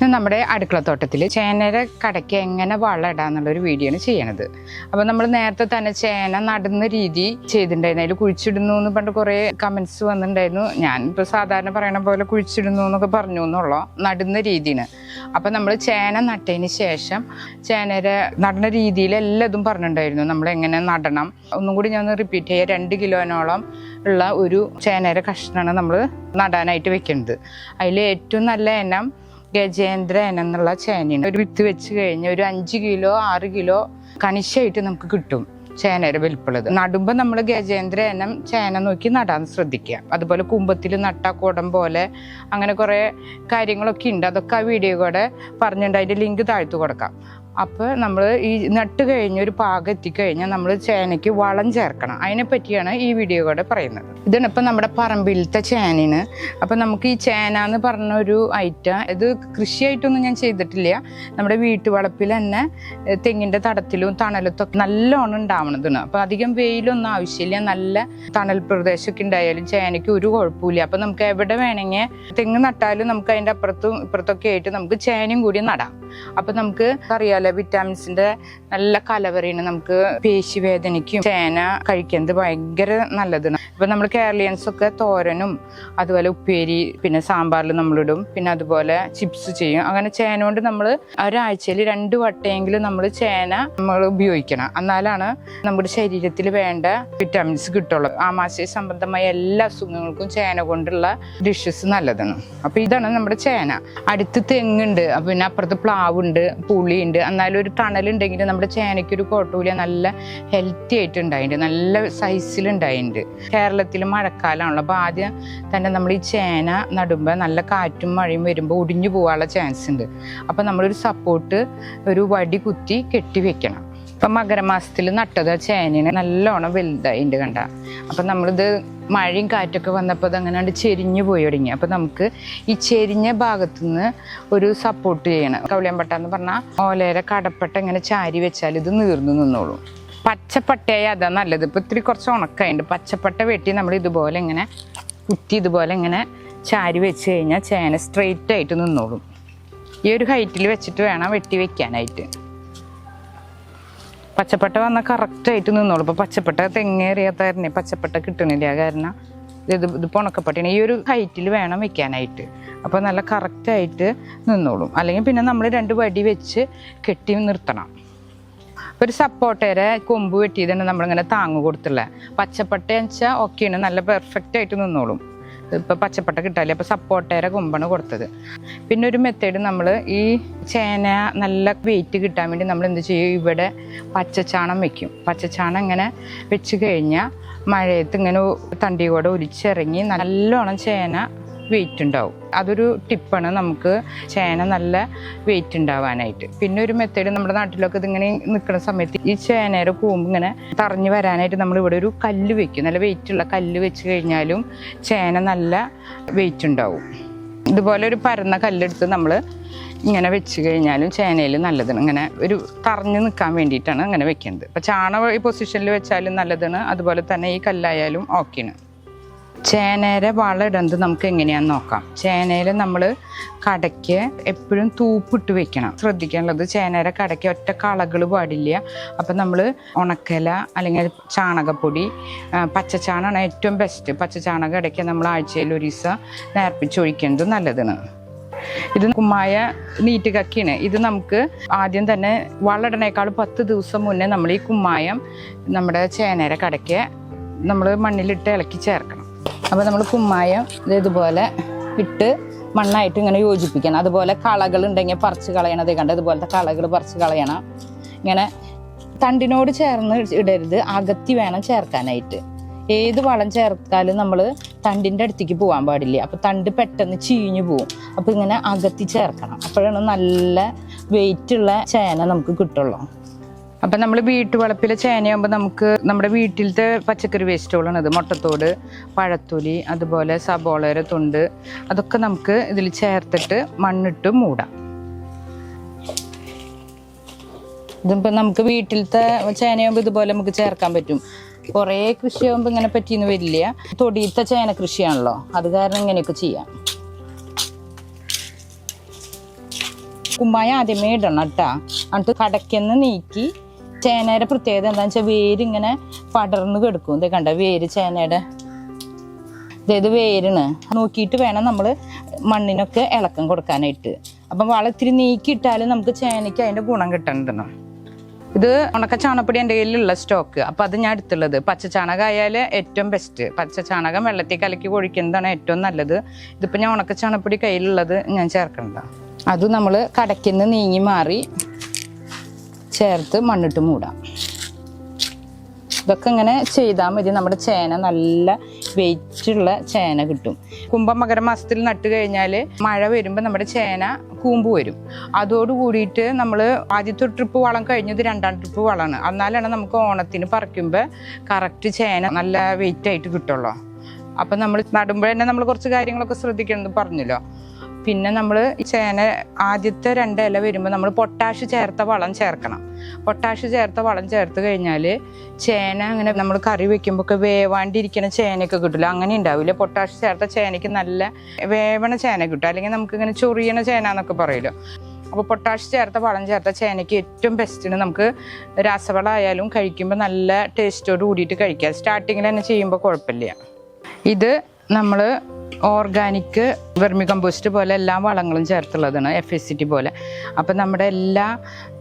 ഇത് നമ്മുടെ അടുക്കളത്തോട്ടത്തിൽ ചേനയുടെ കടയ്ക്ക് എങ്ങനെ വളം ഇടാന്നുള്ളൊരു വീഡിയോ ആണ് ചെയ്യണത്. അപ്പോൾ നമ്മൾ നേരത്തെ തന്നെ ചേന നടുന്ന രീതി ചെയ്തിട്ടുണ്ടായിരുന്നു. അതിൽ കുഴിച്ചിടുന്നു എന്ന് പണ്ട് കുറേ കമൻസ് വന്നിട്ടുണ്ടായിരുന്നു. ഞാൻ ഇപ്പോൾ സാധാരണ പറയണ പോലെ കുഴിച്ചിടുന്നു എന്നൊക്കെ പറഞ്ഞു എന്നുള്ളൂ നടുന്ന രീതിയാണ് അപ്പോൾ നമ്മൾ ചേന നട്ടതിന് ശേഷം ചേനയുടെ നടുന്ന രീതിയിൽ എല്ലാതും പറഞ്ഞിട്ടുണ്ടായിരുന്നു. നമ്മൾ എങ്ങനെ നടണം. ഒന്നും കൂടി ഞാൻ റിപ്പീറ്റ് ചെയ്യാം. രണ്ട് കിലോനോളം ഉള്ള ഒരു ചേനയുടെ കഷ്ണമാണ് നമ്മൾ നടാനായിട്ട് വെക്കുന്നത്. അതിൽ ഏറ്റവും നല്ല ഇനം ഗജേന്ദ്ര ഇനം എന്നുള്ള ചേനയാണ് ഒരു വിത്ത് വെച്ച് കഴിഞ്ഞ് ഒരു അഞ്ച് കിലോ ആറ് കിലോ കണിശയായിട്ട് നമുക്ക് കിട്ടും ചേനയുടെ വലിപ്പുള്ളത് നടുമ്പോൾ നമ്മൾ ഗജേന്ദ്ര ഇനം ചേന നോക്കി നടാൻ ശ്രദ്ധിക്കുക. അതുപോലെ കുമ്പത്തിൽ നട്ട കുടം പോലെ അങ്ങനെ കുറേ കാര്യങ്ങളൊക്കെ ഉണ്ട്. അതൊക്കെ ആ വീഡിയോ കൂടെ പറഞ്ഞിട്ടുണ്ട് അതിന്റെ ലിങ്ക് താഴ്ത്തു കൊടുക്കാം. അപ്പോൾ നമ്മൾ ഈ നട്ട് കഴിഞ്ഞ് ഒരു പാകം എത്തിക്കഴിഞ്ഞാൽ നമ്മൾ ചേനയ്ക്ക് വളം ചേർക്കണം. അതിനെ പറ്റിയാണ് ഈ വീഡിയോ കൂടെ പറയുന്നത്. ഇതാണ് ഇപ്പം നമ്മുടെ പറമ്പിലത്തെ ചേനയാണ്. അപ്പം നമുക്ക് ഈ ചേന എന്ന് പറഞ്ഞ ഒരു ഐറ്റം ഇത് കൃഷിയായിട്ടൊന്നും ഞാൻ ചെയ്തിട്ടില്ല. നമ്മുടെ വീട്ടുവളപ്പിൽ തന്നെ തെങ്ങിന്റെ തടത്തിലും തണലത്തൊക്കെ നല്ലോണം ഉണ്ടാവണതാണ്. അപ്പോൾ അധികം വെയിലൊന്നും ആവശ്യമില്ല. നല്ല തണൽ പ്രദേശമൊക്കെ ഉണ്ടായാലും ചേനയ്ക്ക് ഒരു കുഴപ്പമില്ല അപ്പം നമുക്ക് എവിടെ വേണമെങ്കിൽ തെങ്ങ് നട്ടാലും നമുക്ക് അതിന്റെ അപ്പുറത്തും ഇപ്പുറത്തൊക്കെ ആയിട്ട് നമുക്ക് ചേനയും കൂടി നടാം. അപ്പം നമുക്ക് അറിയാലോ വിറ്റാമിൻസിന്റെ നല്ല കലവറിയാണ് നമുക്ക് പേശി വേദനയ്ക്കും ചേന കഴിക്കുന്നത് ഭയങ്കര നല്ലതാണ് ഇപ്പം നമ്മൾ കേരളീയൻസ് ഒക്കെ തോരനും അതുപോലെ ഉപ്പേരി പിന്നെ സാമ്പാറിൽ നമ്മളിടും. പിന്നെ അതുപോലെ ചിപ്സ് ചെയ്യും. അങ്ങനെ ചേന കൊണ്ട് നമ്മൾ ഒരാഴ്ചയിൽ രണ്ട് വട്ടയെങ്കിലും നമ്മൾ ചേന നമ്മൾ ഉപയോഗിക്കണം. എന്നാലാണ് നമ്മുടെ ശരീരത്തിൽ വേണ്ട വിറ്റാമിൻസ് കിട്ടുള്ളൂ. ആമാശയ സംബന്ധമായ എല്ലാ അസുഖങ്ങൾക്കും ചേന കൊണ്ടുള്ള ഡിഷസ് നല്ലതാണ്. അപ്പോൾ ഇതാണ് നമ്മുടെ ചേന. അടുത്ത് തെങ്ങുണ്ട്. പിന്നെ അപ്പുറത്ത് പ്ലാവുണ്ട് പുളിയുണ്ട്. എന്നാലും ഒരു തണലുണ്ടെങ്കിൽ നമ്മുടെ ചേനയ്ക്ക് ഒരു കോട്ടൂല നല്ല ഹെൽത്തി ആയിട്ട് ഉണ്ടായിട്ടുണ്ട്. നല്ല സൈസിൽ ഉണ്ടായിട്ടുണ്ട്. കേരളത്തിൽ മഴക്കാലമാണല്ലോ. അപ്പോൾ ആദ്യം തന്നെ നമ്മൾ ഈ ചേന നടുമ്പോൾ നല്ല കാറ്റും മഴയും വരുമ്പോൾ ഒടിഞ്ഞു പോകാനുള്ള ചാൻസ് ഉണ്ട്. അപ്പോൾ നമ്മളൊരു സപ്പോർട്ട് ഒരു വടി കുത്തി കെട്ടി വെക്കണം. ഇപ്പം മകരമാസത്തിൽ നട്ടത് ചേനയാണ് നല്ലോണം ഉണ്ട് കണ്ട. അപ്പം നമ്മളിത് മഴയും കാറ്റൊക്കെ വന്നപ്പോൾ അത് അങ്ങനെ ചെരിഞ്ഞു പോയി തുടങ്ങി. അപ്പം നമുക്ക് ഈ ചെരിഞ്ഞ ഭാഗത്തു നിന്ന് ഒരു സപ്പോർട്ട് ചെയ്യണം. കവളിയമ്പട്ട എന്ന് പറഞ്ഞാൽ ഓലേരെ കടപ്പെട്ട ഇങ്ങനെ ചാരി വെച്ചാൽ ഇത് നീർന്നു നിന്നോളും. പച്ചപ്പട്ടയായി അതാ നല്ലത്. ഇപ്പം ഇത്തിരി കുറച്ച് ഉണക്കായിട്ടുണ്ട് പച്ചപ്പട്ട വെട്ടി നമ്മൾ ഇതുപോലെ ഇങ്ങനെ കുറ്റി ഇതുപോലെ ഇങ്ങനെ ചാരി വെച്ച് കഴിഞ്ഞാൽ ചേന സ്ട്രെയിറ്റ് ആയിട്ട് നിന്നോളും. ഈ ഒരു ഹൈറ്റിൽ വെച്ചിട്ട് വേണം വെട്ടി വെക്കാനായിട്ട്. പച്ചപ്പട്ട വന്നാൽ കറക്റ്റായിട്ട് നിന്നോളൂ. ഇപ്പോൾ പച്ചപ്പട്ട തെങ്ങേറിയാത്തായിരുന്നേ പച്ചപ്പട്ട കിട്ടണില്ല. കാരണം ഇത് ഇത് ഉണക്കപ്പെട്ടിന് ഈ ഒരു ഹൈറ്റിൽ വേണം വെക്കാനായിട്ട്. അപ്പോൾ നല്ല കറക്റ്റായിട്ട് നിന്നോളും. അല്ലെങ്കിൽ പിന്നെ നമ്മൾ രണ്ട് വടി വെച്ച് കെട്ടി നിർത്തണം. ഒരു സപ്പോർട്ടേരെ കൊമ്പ് വെട്ടിയതാണ് നമ്മളിങ്ങനെ താങ്ങ് കൊടുത്തുള്ള പച്ചപ്പട്ട വെച്ചാൽ ഒക്കെയാണ് നല്ല പെർഫെക്റ്റ് ആയിട്ട് നിന്നോളും. ഇപ്പം പച്ചപ്പട്ട കിട്ടാല്ലേ അപ്പോൾ സപ്പോർട്ടേരെ കൊമ്പാണ് കൊടുത്തത്. പിന്നെ ഒരു മെത്തേഡ് നമ്മൾ ഈ ചേന നല്ല വെയിറ്റ് കിട്ടാൻ വേണ്ടി നമ്മൾ എന്ത് ചെയ്യും? ഇവിടെ പച്ചച്ചാണം വെക്കും. പച്ചച്ചാണം ഇങ്ങനെ വെച്ച് കഴിഞ്ഞാൽ മഴയത്ത് ഇങ്ങനെ തണ്ടി കൂടെ ഒലിച്ചിറങ്ങി നല്ലോണം ചേന വെയിറ്റ് ഉണ്ടാവും. അതൊരു ടിപ്പാണ് നമുക്ക് ചേന നല്ല വെയിറ്റ് ഉണ്ടാവാനായിട്ട്. പിന്നെ ഒരു മെത്തേഡ് നമ്മുടെ നാട്ടിലൊക്കെ ഇതിങ്ങനെ നിൽക്കുന്ന സമയത്ത് ഈ ചേനയുടെ കൂമ്പ് ഇങ്ങനെ തറഞ്ഞു വരാനായിട്ട് നമ്മൾ ഇവിടെ ഒരു കല്ല് വെക്കും. നല്ല വെയിറ്റ് ഉള്ള കല്ല് വെച്ച് കഴിഞ്ഞാലും ചേന നല്ല വെയിറ്റ് ഉണ്ടാവും. ഇതുപോലെ ഒരു പരന്ന കല്ലെടുത്ത് നമ്മൾ ഇങ്ങനെ വെച്ച് കഴിഞ്ഞാലും ചേനയിൽ നല്ലതാണ്. ഇങ്ങനെ ഒരു തറഞ്ഞു നിൽക്കാൻ വേണ്ടിയിട്ടാണ് അങ്ങനെ വെക്കുന്നത്. അപ്പോൾ ചാണ ഈ പൊസിഷനിൽ വെച്ചാലും നല്ലതാണ്. അതുപോലെ തന്നെ ഈ കല്ലായാലും ഓക്കെയാണ് ചേനയുടെ വളം ഇടുന്നത് നമുക്ക് എങ്ങനെയാണെന്ന് നോക്കാം. ചേനയിൽ നമ്മൾ കടയ്ക്ക് എപ്പോഴും തൂപ്പിട്ട് വെക്കണം. ശ്രദ്ധിക്കാനുള്ളത് ചേനയുടെ കടയ്ക്ക് ഒറ്റ കളകൾ പാടില്ല. അപ്പം നമ്മൾ ഉണക്കല അല്ലെങ്കിൽ ചാണകപ്പൊടി ആ, പച്ചച്ചാണകമാണ് ഏറ്റവും ബെസ്റ്റ് പച്ചച്ചാണകം ഇടയ്ക്ക് നമ്മൾ ആഴ്ചയിൽ ഒരു ദിവസം നേർപ്പിച്ചൊഴിക്കുന്നത് നല്ലതാണ്. ഇത് കുമ്മായ നീറ്റ് കക്കിയാണ്. ഇത് നമുക്ക് ആദ്യം തന്നെ വളടനേക്കാൾ പത്ത് ദിവസം മുന്നേ നമ്മൾ ഈ കുമ്മായം നമ്മുടെ ചേനയുടെ കടയ്ക്ക് നമ്മൾ മണ്ണിലിട്ട് ഇളക്കി ചേർക്കണം. അപ്പോൾ നമ്മൾ കുമ്മായം ഇതേതുപോലെ ഇട്ട് മണ്ണായിട്ട് ഇങ്ങനെ യോജിപ്പിക്കണം. അതുപോലെ കളകൾ ഉണ്ടെങ്കിൽ പറിച്ച് കളയണം. അതേ കണ്ട് അതുപോലത്തെ കളകൾ പറിച്ച് കളയണം. ഇങ്ങനെ തണ്ടിനോട് ചേർന്ന് ഇടരുത്. അകത്തി വേണം ചേർക്കാനായിട്ട്. ഏത് വളം ചേർത്താലും നമ്മൾ തണ്ടിന്റെ അടുത്തേക്ക് പോകാൻ പാടില്ല. അപ്പോൾ തണ്ട് പെട്ടെന്ന് ചീഞ്ഞു പോവും. അപ്പോൾ ഇങ്ങനെ അകത്തി ചേർക്കണം. അപ്പോഴാണ് നല്ല വെയിറ്റ് ഉള്ള ചേന നമുക്ക് കിട്ടുള്ളൂ. അപ്പം നമ്മൾ വീട്ടുവളപ്പിലെ ചേനയാകുമ്പോൾ നമുക്ക് നമ്മുടെ വീട്ടിലത്തെ പച്ചക്കറി വേസ്റ്റുകളാണ് ഇത് മുട്ടത്തോട് പഴത്തൊലി അതുപോലെ സബോളയുടെ തൊണ്ട് അതൊക്കെ നമുക്ക് ഇതിൽ ചേർത്തിട്ട് മണ്ണിട്ട് മൂടാം. ഇതിപ്പോൾ നമുക്ക് വീട്ടിലത്തെ ചേനയാകുമ്പോൾ ഇതുപോലെ നമുക്ക് ചേർക്കാൻ പറ്റും. കുറേ കൃഷിയാകുമ്പോൾ ഇങ്ങനെ പറ്റിയെന്ന് വരില്ല. തൊടിയത്തെ ചേന കൃഷിയാണല്ലോ. അത് കാരണം ഇങ്ങനെയൊക്കെ ചെയ്യാം. കുമ്മായ ആദ്യമേ ഇടണം കേട്ടാ എന്നിട്ട് കടക്കെന്ന് നീക്കി ചേനയുടെ പ്രത്യേകത എന്താണെന്ന് വെച്ചാൽ വേരിങ്ങനെ പടർന്ന് കിടക്കും. ഇതേ കണ്ട വേര് ചേനയുടെ? അതായത് വേരിന് നോക്കിയിട്ട് വേണം നമ്മൾ മണ്ണിനൊക്കെ ഇളക്കം കൊടുക്കാനായിട്ട്. അപ്പം വളത്തിരി നീക്കിയിട്ടാൽ നമുക്ക് ചേനയ്ക്ക് അതിന്റെ ഗുണം കിട്ടണ്ടെന്ന് ഇത് ഉണക്ക ചാണകപ്പൊടി എന്റെ കയ്യിലുള്ള സ്റ്റോക്ക് അപ്പം അത് ഞാൻ എടുത്തുള്ളത്. പച്ച ചാണകം ആയാൽ ഏറ്റവും ബെസ്റ്റ് പച്ച ചാണകം വെള്ളത്തിൽ കലക്കി കൊഴിക്കുന്നതാണ് ഏറ്റവും നല്ലത്. ഇതിപ്പോൾ ഞാൻ ഉണക്ക ചാണകപ്പൊടി കയ്യിലുള്ളത് ഞാൻ ചേർക്കണ്ട അത് നമ്മൾ കടയ്ക്കുന്ന നീങ്ങി മാറി ചേർത്ത് മണ്ണിട്ട് മൂടാം. ഇതൊക്കെ ഇങ്ങനെ ചെയ്താൽ മതി. നമ്മുടെ ചേന നല്ല വെയിറ്റുള്ള ചേന കിട്ടും. കുംഭം മകരമാസത്തിൽ നട്ട് കഴിഞ്ഞാൽ മഴ വരുമ്പോൾ നമ്മുടെ ചേന കൂമ്പ് വരും. അതോട് കൂടിയിട്ട് നമ്മൾ ആദ്യത്തെ ട്രിപ്പ് വളം കഴിഞ്ഞത് രണ്ടാം ട്രിപ്പ് വളമാണ്. എന്നാലാണ് നമുക്ക് ഓണത്തിന് പറിക്കുമ്പോൾ കറക്റ്റ് ചേന നല്ല വെയിറ്റ് ആയിട്ട് കിട്ടുള്ളൂ. അപ്പം നമ്മൾ നടുമ്പോൾ തന്നെ നമ്മൾ കുറച്ച് കാര്യങ്ങളൊക്കെ ശ്രദ്ധിക്കണമെന്ന് പറഞ്ഞല്ലോ. പിന്നെ നമ്മൾ ചേന ആദ്യത്തെ രണ്ട് ഇല വരുമ്പോൾ നമ്മൾ പൊട്ടാഷ് ചേർത്ത വളം ചേർക്കണം. പൊട്ടാഷ് ചേർത്ത വളം ചേർത്ത് കഴിഞ്ഞാൽ ചേന അങ്ങനെ നമ്മൾ കറി വെക്കുമ്പോൾ ഒക്കെ വേവാണ്ടിരിക്കുന്ന ചേനയൊക്കെ കിട്ടില്ല അങ്ങനെ ഉണ്ടാവില്ല പൊട്ടാഷ് ചേർത്ത ചേനയ്ക്ക് നല്ല വേവണ ചേന കിട്ടും. അല്ലെങ്കിൽ നമുക്ക് ഇങ്ങനെ ചൊറിയണ ചേന എന്നൊക്കെ പറയുമല്ലോ അപ്പോൾ പൊട്ടാഷ് ചേർത്ത വളം ചേർത്ത ചേനയ്ക്ക് ഏറ്റവും ബെസ്റ്റിന് നമുക്ക് രാസവളമായാലും കഴിക്കുമ്പോൾ നല്ല ടേസ്റ്റോട് കൂടിയിട്ട് കഴിക്കാം. സ്റ്റാർട്ടിങ്ങിൽ തന്നെ ചെയ്യുമ്പോൾ കുഴപ്പമില്ല. ഇത് നമ്മൾ ഓർഗാനിക് വെർമി കമ്പോസ്റ്റ് പോലെ എല്ലാ വളങ്ങളും ചേർത്തുള്ളതാണ് എഫ് എസ് ടി പോലെ. അപ്പം നമ്മുടെ എല്ലാ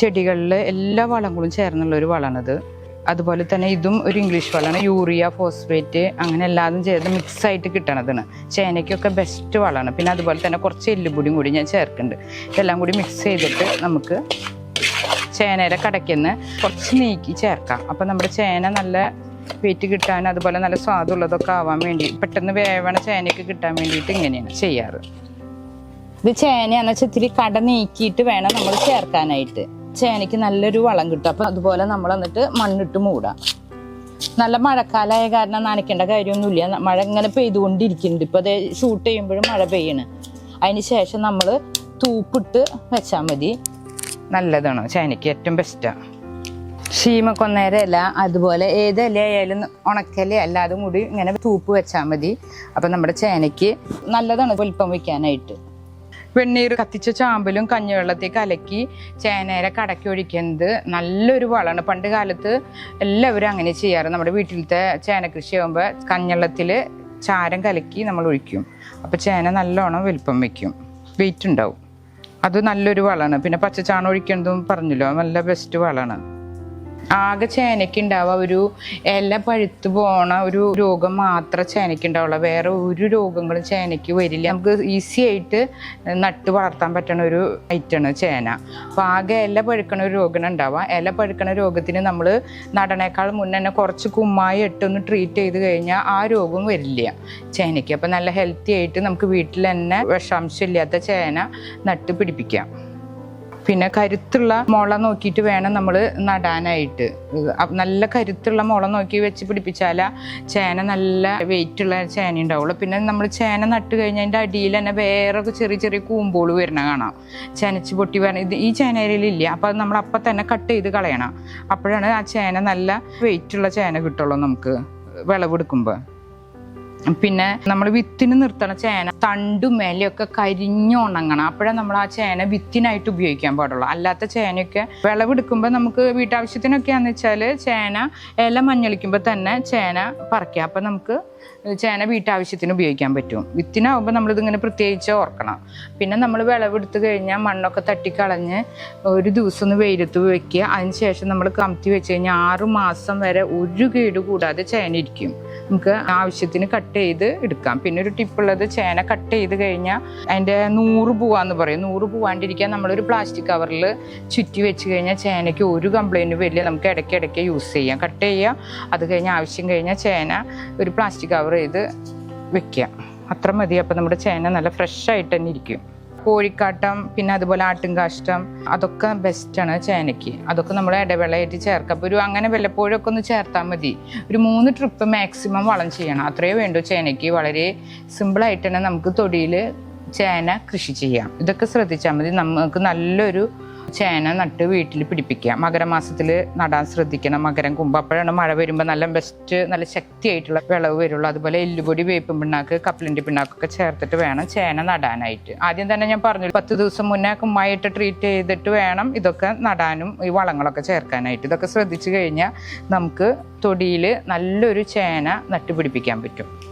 ചെടികളിൽ എല്ലാ വളങ്ങളും ചേർന്നുള്ള ഒരു വളമാണിത് അതുപോലെ തന്നെ ഇതും ഒരു ഇംഗ്ലീഷ് വളമാണ് യൂറിയ ഫോസ്ഫേറ്റ് അങ്ങനെ എല്ലാതും ചേർന്ന് മിക്സ് ആയിട്ട് കിട്ടണതാണ്. ചേനയ്ക്കൊക്കെ ബെസ്റ്റ് വളമാണ് പിന്നെ അതുപോലെ തന്നെ കുറച്ച് എല്ലുപൊടിയും കൂടി ഞാൻ ചേർക്കുന്നുണ്ട്. ഇതെല്ലാം കൂടി മിക്സ് ചെയ്തിട്ട് നമുക്ക് ചേനയുടെ കടയ്ക്കുന്ന് കുറച്ച് നീക്കി ചേർക്കാം. അപ്പം നമ്മുടെ ചേന നല്ല വെയിറ്റ് കിട്ടാൻ അതുപോലെ നല്ല സ്വാദുള്ളതൊക്കെ ആവാൻ വേണ്ടി പെട്ടെന്ന് വേവണ ചേനയ്ക്ക് കിട്ടാൻ വേണ്ടിയിട്ട് ഇങ്ങനെയാണ് ചെയ്യാറ്. ഇത് ചേനയാന്ന് വെച്ചാൽ ഇത്തിരി കട നീക്കിയിട്ട് വേണം നമ്മൾ ചേർക്കാനായിട്ട്. ചേനയ്ക്ക് നല്ലൊരു വളം കിട്ടും. അപ്പം അതുപോലെ നമ്മൾ എന്നിട്ട് മണ്ണിട്ട് മൂടാം. നല്ല മഴക്കാലമായ കാരണം നനയ്ക്കേണ്ട കാര്യമൊന്നുമില്ല. മഴ ഇങ്ങനെ പെയ്തുകൊണ്ടിരിക്കുന്നുണ്ട്. ഇപ്പോൾ അത് ഷൂട്ട് ചെയ്യുമ്പോഴും മഴ പെയ്യണ്. അതിന് ശേഷം നമ്മൾ തൂപ്പിട്ട് വെച്ചാൽ മതി. നല്ലതാണ്. ചേനയ്ക്ക് ഏറ്റവും ബെസ്റ്റാണ് ഷീമക്കൊന്നേര ഇല അതുപോലെ ഏത് ഇല ആയാലും ഉണക്കല അല്ലാതും കൂടി ഇങ്ങനെ തൂപ്പ് വെച്ചാൽ മതി. അപ്പം നമ്മുടെ ചേനയ്ക്ക് നല്ലതാണ് വലിപ്പം വയ്ക്കാനായിട്ട് വെണ്ണീർ കത്തിച്ച ചാമ്പലും കഞ്ഞിവെള്ളത്തിൽ കലക്കി ചേനേരെ കടക്കി ഒഴിക്കുന്നത് നല്ലൊരു വളമാണ്. പണ്ട് കാലത്ത് എല്ലാവരും അങ്ങനെ ചെയ്യാറ്. നമ്മുടെ വീട്ടിലത്തെ ചേന കൃഷി ആകുമ്പോൾ കഞ്ഞിവെള്ളത്തിൽ ചാരം കലക്കി നമ്മൾ ഒഴിക്കും. അപ്പോൾ ചേന നല്ലോണം വലിപ്പം വയ്ക്കും വെയിറ്റ് ഉണ്ടാവും. അത് നല്ലൊരു വളമാണ്. പിന്നെ പച്ചച്ചാണം ഒഴിക്കുന്നതും പറഞ്ഞല്ലോ നല്ല ബെസ്റ്റ് വളമാണ്. ആകെ ചേനയ്ക്ക് ഉണ്ടാവുക ഒരു ഇല പഴുത്തു പോണ ഒരു രോഗം മാത്രമേ ചേനയ്ക്ക് ഉണ്ടാവുള്ളൂ വേറെ ഒരു രോഗങ്ങളും ചേനയ്ക്ക് വരില്ല. നമുക്ക് ഈസി ആയിട്ട് നട്ട് വളർത്താൻ പറ്റണ ഒരു ഐറ്റാണ് ചേന. അപ്പോൾ ആകെ ഇല പഴുക്കണ ഒരു രോഗം ഉണ്ടാവുക. ഇല പഴുക്കണ രോഗത്തിന് നമ്മൾ നടനേക്കാൾ മുന്നേ തന്നെ കുറച്ച് കുമ്മായി ഇട്ടൊന്ന് ട്രീറ്റ് ചെയ്ത് കഴിഞ്ഞാൽ ആ രോഗം വരില്ല ചേനയ്ക്ക്. അപ്പോൾ നല്ല ഹെൽത്തി ആയിട്ട് നമുക്ക് വീട്ടിൽ തന്നെ വിഷാംശമില്ലാത്ത ചേന നട്ട് പിടിപ്പിക്കാം. പിന്നെ കരുത്തുള്ള മുള നോക്കിയിട്ട് വേണം നമ്മൾ നടാനായിട്ട്. നല്ല കരുത്തുള്ള മുള നോക്കി വെച്ച് പിടിപ്പിച്ചാൽ ചേന നല്ല വെയിറ്റ് ഉള്ള ചേന ഉണ്ടാവുള്ളൂ പിന്നെ നമ്മൾ ചേന നട്ട് കഴിഞ്ഞാൽ അതിന്റെ അടിയിൽ തന്നെ വേറെ ചെറിയ ചെറിയ കൂമ്പോൾ വരണ കാണാം. ചേനച്ച് പൊട്ടി വരണ ഇത് ഈ ചേനയിലില്ല അപ്പോൾ അത് നമ്മൾ അപ്പം തന്നെ കട്ട് ചെയ്ത് കളയണം. അപ്പോഴാണ് ആ ചേന നല്ല വെയിറ്റ് ഉള്ള ചേന കിട്ടുള്ളൂ നമുക്ക് വിളവെടുക്കുമ്പോൾ പിന്നെ നമ്മൾ വിത്തിന് നിർത്തണ ചേന തണ്ടും മേലെയൊക്കെ കരിഞ്ഞുണങ്ങണം അപ്പോഴേ നമ്മൾ ആ ചേന വിത്തിനായിട്ട് ഉപയോഗിക്കാൻ പാടുള്ളൂ. അല്ലാത്ത ചേനയൊക്കെ വിളവെടുക്കുമ്പോൾ നമുക്ക് വീട്ടാവശ്യത്തിനൊക്കെയാന്ന് വെച്ചാൽ ചേന ഇല മഞ്ഞളിക്കുമ്പോൾ തന്നെ ചേന പറിക്കാം. അപ്പം നമുക്ക് ചേന വീട്ടാവശ്യത്തിന് ഉപയോഗിക്കാൻ പറ്റും. വിത്തിനാവുമ്പോൾ നമ്മളിതിങ്ങനെ പ്രത്യേകിച്ച് ഓർക്കണം. പിന്നെ നമ്മൾ വിളവെടുത്ത് കഴിഞ്ഞാൽ മണ്ണൊക്കെ തട്ടിക്കളഞ്ഞ് ഒരു ദിവസം ഒന്ന് വെയിലത്ത് വെക്കുക അതിന് ശേഷം നമ്മൾ കമത്തി വെച്ച് കഴിഞ്ഞാൽ ആറ് മാസം വരെ ഒരു കേട് കൂടാതെ ചേന ഇരിക്കും. നമുക്ക് ആവശ്യത്തിന് കട്ട് ചെയ്ത് എടുക്കാം. പിന്നെ ഒരു ടിപ്പുള്ളത് ചേന കട്ട് ചെയ്ത് കഴിഞ്ഞാൽ അതിന്റെ നൂറ് പോവാന്ന് പറയും. നൂറ് പോവാണ്ടിരിക്കാൻ നമ്മളൊരു പ്ലാസ്റ്റിക് കവറിൽ ചുറ്റി വെച്ച് കഴിഞ്ഞാൽ ചേനയ്ക്ക് ഒരു കംപ്ലൈന്റ് വരില്ല നമുക്ക് ഇടയ്ക്ക് ഇടയ്ക്ക് യൂസ് ചെയ്യാം. കട്ട് ചെയ്യുക അത് കഴിഞ്ഞ് ആവശ്യം കഴിഞ്ഞാൽ ചേന ഒരു പ്ലാസ്റ്റിക് കവർ ചെയ്ത് വെക്കുക. അത്ര മതി. അപ്പോൾ നമ്മുടെ ചേന നല്ല ഫ്രഷ് ആയിട്ട് തന്നെ ഇരിക്കും. കോഴിക്കാട്ടം പിന്നെ അതുപോലെ ആട്ടുംകാഷ്ടം അതൊക്കെ ബെസ്റ്റാണ് ചേനയ്ക്ക്. അതൊക്കെ നമ്മൾ ഇടവേളയായിട്ട് ചേർക്കാം അപ്പോൾ ഒരു അങ്ങനെ വല്ലപ്പോഴൊക്കെ ഒന്ന് ചേർത്താൽ മതി. ഒരു മൂന്ന് ട്രിപ്പ് മാക്സിമം വളം ചെയ്യണം. അത്രയേ വേണ്ടൂ ചേനയ്ക്ക്. വളരെ സിമ്പിളായിട്ട് തന്നെ നമുക്ക് തൊടിയിൽ ചേന കൃഷി ചെയ്യാം. ഇതൊക്കെ ശ്രദ്ധിച്ചാൽ മതി. നമുക്ക് നല്ലൊരു ചേന നട്ട് വീട്ടിൽ പിടിപ്പിക്കുക. മകരമാസത്തിൽ നടാൻ ശ്രദ്ധിക്കണം. മകരം കുമ്പ്. അപ്പോഴാണ് മഴ വരുമ്പോൾ നല്ല ബെസ്റ്റ് നല്ല ശക്തിയായിട്ടുള്ള വിളവ് വരുള്ളൂ. അതുപോലെ എല്ലുപൊടി വേപ്പും പിണ്ണാക്ക് കപ്പലിന്റെ പിണ്ണാക്കൊക്കെ ചേർത്തിട്ട് വേണം ചേന നടാനായിട്ട്. ആദ്യം തന്നെ ഞാൻ പറഞ്ഞു പത്ത് ദിവസം മുന്നേ കുമ്മായിട്ട് ട്രീറ്റ് ചെയ്തിട്ട് വേണം ഇതൊക്കെ നടാനും ഈ വളങ്ങളൊക്കെ ചേർക്കാനായിട്ട്. ഇതൊക്കെ ശ്രദ്ധിച്ചു കഴിഞ്ഞാൽ നമുക്ക് തൊടിയിൽ നല്ലൊരു ചേന നട്ടുപിടിപ്പിക്കാൻ പറ്റും.